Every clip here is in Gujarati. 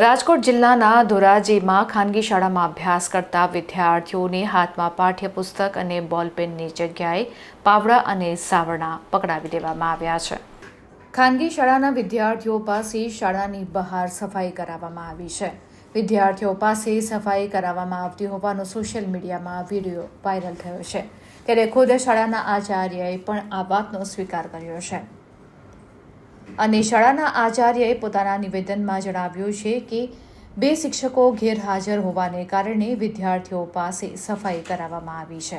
રાજકોટ જિલ્લાના ધોરાજીમાં ખાનગી શાળામાં અભ્યાસ કરતા વિદ્યાર્થીઓને હાથમાં પાઠ્યપુસ્તક અને બોલપેનની જગ્યાએ પાવડા અને સાવરણા પકડાવી દેવામાં આવ્યા છે. ખાનગી શાળાના વિદ્યાર્થીઓ પાસે શાળાની બહાર સફાઈ કરાવવામાં આવી છે. વિદ્યાર્થીઓ પાસે સફાઈ કરાવવામાં આવતી હોવાનો સોશિયલ મીડિયામાં વીડિયો વાયરલ થયો છે. ત્યારે ખુદ શાળાના આચાર્યએ પણ આ વાતનો સ્વીકાર કર્યો છે. અને શાળાના આચાર્યએ પોતાના નિવેદનમાં જણાવ્યું છે કે બે શિક્ષકો ગેરહાજર હોવાને કારણે વિદ્યાર્થીઓ પાસે સફાઈ કરાવવામાં આવી છે.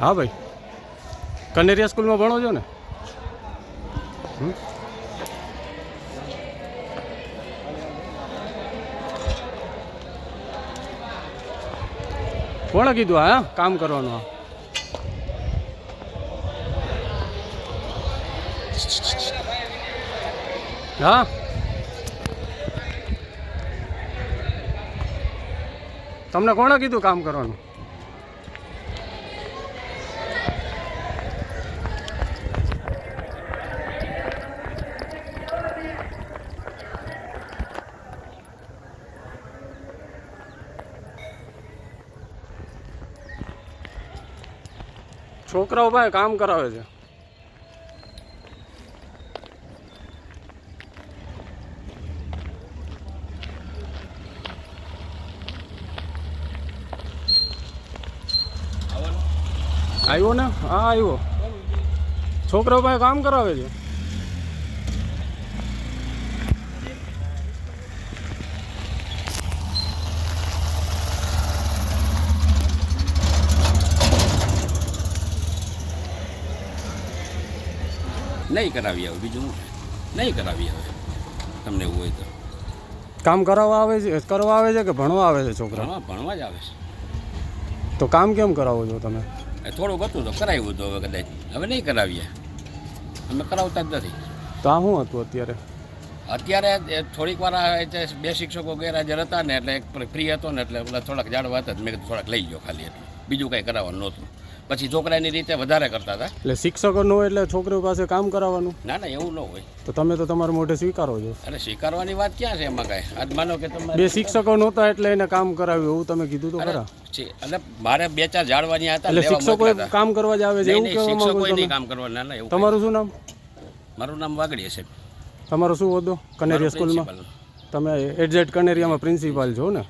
હા ભાઈ. કનેરિયા સ્કૂલમાં ભણો છો ને? કોણે કીધું હા કામ કરવાનું હા? તમને કોણે કીધું કામ કરવાનું? છોકરાઓ ભાઈ કામ કરાવે છે. આવ્યો ને? હા આવ્યો છોકરાઓ ભાઈ કામ કરાવે છે. નહીં કરાવી આવે બીજું નહીં કરાવી આવે તમને એવું હોય તો. કામ કરાવવા આવે છે કરવા આવે છે કે ભણવા આવે છે છોકરા? ભણવા ભણવા જ આવે છે. તો કામ કેમ કરાવો છો તમે? એ થોડું હતું તો કરાવ્યું હતું હવે કદાચ. હવે નહીં કરાવીએ. અમે કરાવતા જ નથી. તો આ શું હતું અત્યારે? અત્યારે થોડીક વાર બે શિક્ષકો ગેરહાજર હતા ને એટલે એક ફ્રી હતો ને એટલે થોડાક જાડવા હતા જ મેં થોડાક લઈ ગયો ખાલી એટલે. બીજું કાંઈ કરાવવાનું નહોતું. પછી છોકરાની રીતે વધારે કરતા હતા. એટલે શિક્ષકો ન હોય એટલે છોકરીઓ પાસે કામ કરાવવાનું? ના ના એવું ન હોય. તો તમે તો તમારા મોઢે સ્વીકારો છો. અરે સ્વીકારવાની વાત ક્યાં છે એમાં કાંઈ? આજ માનો કે તમે બે શિક્ષકો નહોતા એટલે એને કામ કરાવ્યું એવું તમે કીધું તો ખરા. છે એટલે મારે બે ચાર જાળવાની હતા એટલે શિક્ષકો કામ કરવા જ આવે છે એવું શિક્ષકો નહીં કામ કરવા ના ના એવું તમારું શું નામ? મારું નામ વાગડી છે. તમારો શું હોદ્દો? કનેરિયા સ્કૂલમાં? તમે એડઝેટ કનેરિયામાં પ્રિન્સિપાલ છો ને?